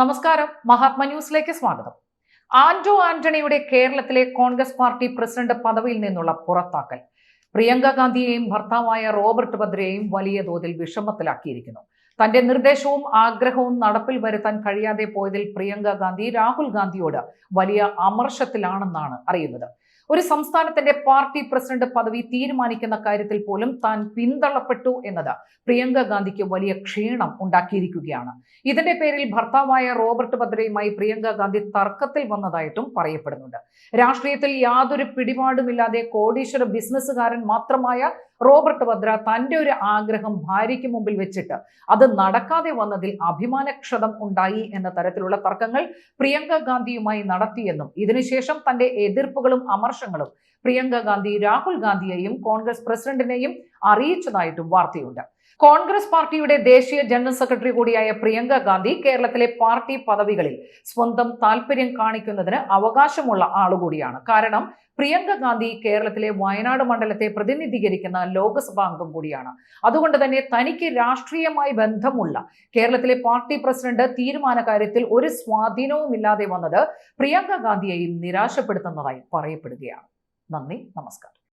നമസ്കാരം. മഹാത്മ ന്യൂസിലേക്ക് സ്വാഗതം. ആന്റോ ആന്റണിയുടെ കേരളത്തിലെ കോൺഗ്രസ് പാർട്ടി പ്രസിഡന്റ് പദവിയിൽ നിന്നുള്ള പുറത്താക്കൽ. പ്രിയങ്ക ഗാന്ധിയെയും ഭർത്താവായ റോബർട്ട് ഭദ്രയെയും വലിയ തോതിൽ വിഷമത്തിലാക്കിയിരിക്കുന്നു. തന്റെ നിർദ്ദേശവും ആഗ്രഹവും നടപ്പിൽ വരുത്താൻ കഴിയാതെ പോയതിൽ പ്രിയങ്ക ഗാന്ധി രാഹുൽ ഗാന്ധിയോട് വലിയ അമർഷത്തിലാണെന്നാണ് അറിയുന്നത്. ഒരു സംസ്ഥാനത്തിന്റെ പാർട്ടി പ്രസിഡന്റ് പദവി തീരുമാനിക്കുന്ന കാര്യത്തിൽ പോലും താൻ പിന്തള്ളപ്പെട്ടു എന്നത് പ്രിയങ്ക ഗാന്ധിക്ക് വലിയ ക്ഷീണം ഉണ്ടാക്കിയിരിക്കുകയാണ്. ഇതിന്റെ പേരിൽ ഭർത്താവായ റോബർട്ട് ഭദ്രയുമായി പ്രിയങ്ക ഗാന്ധി തർക്കത്തിൽ വന്നതായിട്ടും പറയപ്പെടുന്നുണ്ട്. രാഷ്ട്രീയത്തിൽ യാതൊരു പിടിപാടുമില്ലാതെ കോടീശ്വര ബിസിനസ്സുകാരൻ മാത്രമായ റോബർട്ട് ഭദ്ര തന്റെ ഒരു ആഗ്രഹം ഭാര്യയ്ക്ക് മുമ്പിൽ വെച്ചിട്ട് അത് നടക്കാതെ വന്നതിൽ അഭിമാനക്ഷതം ഉണ്ടായി എന്ന തരത്തിലുള്ള തർക്കങ്ങൾ പ്രിയങ്ക ഗാന്ധിയുമായി നടത്തിയെന്നും ഇതിനുശേഷം തന്റെ എതിർപ്പുകളും അമർഷങ്ങളും പ്രിയങ്ക ഗാന്ധി രാഹുൽ ഗാന്ധിയെയും കോൺഗ്രസ് പ്രസിഡന്റിനെയും അറിയിച്ചതായിട്ടും വാർത്തയുണ്ട്. കോൺഗ്രസ് പാർട്ടിയുടെ ദേശീയ ജനറൽ സെക്രട്ടറി കൂടിയായ പ്രിയങ്ക ഗാന്ധി കേരളത്തിലെ പാർട്ടി പദവികളിൽ സ്വന്തം താല്പര്യം കാണിക്കുന്നതിന് അവകാശമുള്ള ആളുകൂടിയാണ്. കാരണം പ്രിയങ്ക ഗാന്ധി കേരളത്തിലെ വയനാട് മണ്ഡലത്തെ പ്രതിനിധീകരിക്കുന്ന ലോക്സഭാ അംഗം കൂടിയാണ്. അതുകൊണ്ട് തന്നെ തനിക്ക് രാഷ്ട്രീയമായി ബന്ധമുള്ള കേരളത്തിലെ പാർട്ടി പ്രസിഡന്റ് തീരുമാന കാര്യത്തിൽ ഒരു സ്വാധീനവും ഇല്ലാതെ വന്നത് പ്രിയങ്ക ഗാന്ധിയെയും നിരാശപ്പെടുത്തുന്നതായി പറയപ്പെടുകയാണ്. നന്ദി നമസ്കാരം.